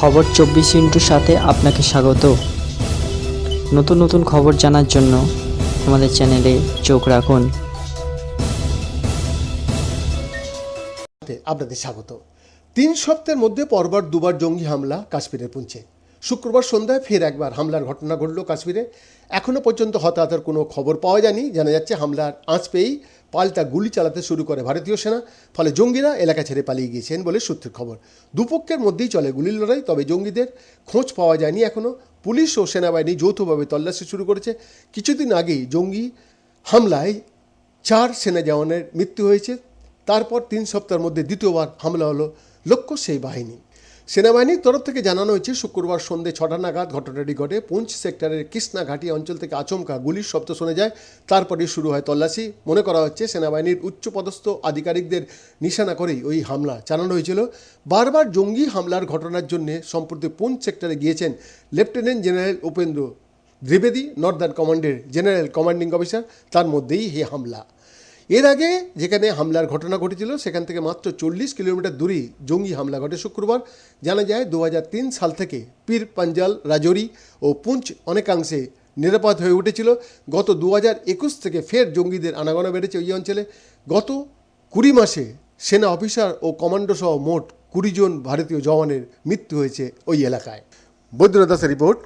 খবর চব্বিশ ইন্টুর সাথে আপনাকে স্বাগত। নতুন নতুন খবর জানার জন্য আমাদের চ্যানেলে চোখ রাখুন। আপনাদের স্বাগত। তিন সপ্তাহের মধ্যে পরবার দুবার জঙ্গি হামলা কাশ্মীরে পুঞ্চে শুক্রবার সন্ধ্যায় ফের একবার হামলার ঘটনা ঘটল কাশ্মীরে। এখনও পর্যন্ত হতাহতের কোনো খবর পাওয়া যায়নি। জানা যাচ্ছে, হামলার আঁচ পেয়েই পাল্টা গুলি চালাতে শুরু করে ভারতীয় সেনা। ফলে জঙ্গিরা এলাকা ছেড়ে পালিয়ে গিয়েছেন বলে সূত্রের খবর। দুপক্ষের মধ্যেই চলে গুলির লড়াই, তবে জঙ্গিদের খোঁজ পাওয়া যায়নি এখনও পুলিশ ও সেনাবাহিনী যৌথভাবে তল্লাশি শুরু করেছে। কিছুদিন আগেই জঙ্গি হামলায় চার সেনা জওয়ানের মৃত্যু হয়েছে। তারপর তিন সপ্তাহের মধ্যে দ্বিতীয়বার হামলা হলো লক্ষ্য সেই বাহিনী। সেনাবাহিনীর তরফ থেকে জানানো হয়েছে, শুক্রবার সন্ধ্যে ছটা নাগাদ ঘটনাটি ঘটে। পুঞ্চ সেক্টরের কৃষ্ণা ঘাটি অঞ্চল থেকে আচমকা গুলির শব্দ শোনা যায়। তারপরে শুরু হয় তল্লাশি। মনে করা হচ্ছে, সেনাবাহিনীর উচ্চপদস্থ আধিকারিকদের নিশানা করেই ওই হামলা চালানো হয়েছিল। বারবার জঙ্গি হামলার ঘটনার জন্য সম্প্রতি পুঞ্চ সেক্টরে গিয়েছেন লেফটেন্যান্ট জেনারেল উপেন্দ্র দ্বিবেদী, নর্দার্ন কমান্ডের জেনারেল কমান্ডিং অফিসার। তার মধ্যেই হে হামলা। এর আগে যেখানে হামলার ঘটনা ঘটেছিল, সেখান থেকে মাত্র চল্লিশ কিলোমিটার দূরেই জঙ্গি হামলা ঘটে শুক্রবার। জানা যায় দু হাজার তিন সাল থেকে পীর পাঞ্জাল, রাজৌরি ও পুঞ্চ অনেকাংশে নিরাপদ হয়ে উঠেছিল। গত দু থেকে ফের জঙ্গিদের আনাগোনা বেড়েছে ওই অঞ্চলে। গত কুড়ি মাসে সেনা অফিসার ও কমান্ডো সহ মোট কুড়ি জন ভারতীয় জওয়ানের মৃত্যু হয়েছে ওই এলাকায়। বৈদ্যনাথ দাসের রিপোর্ট।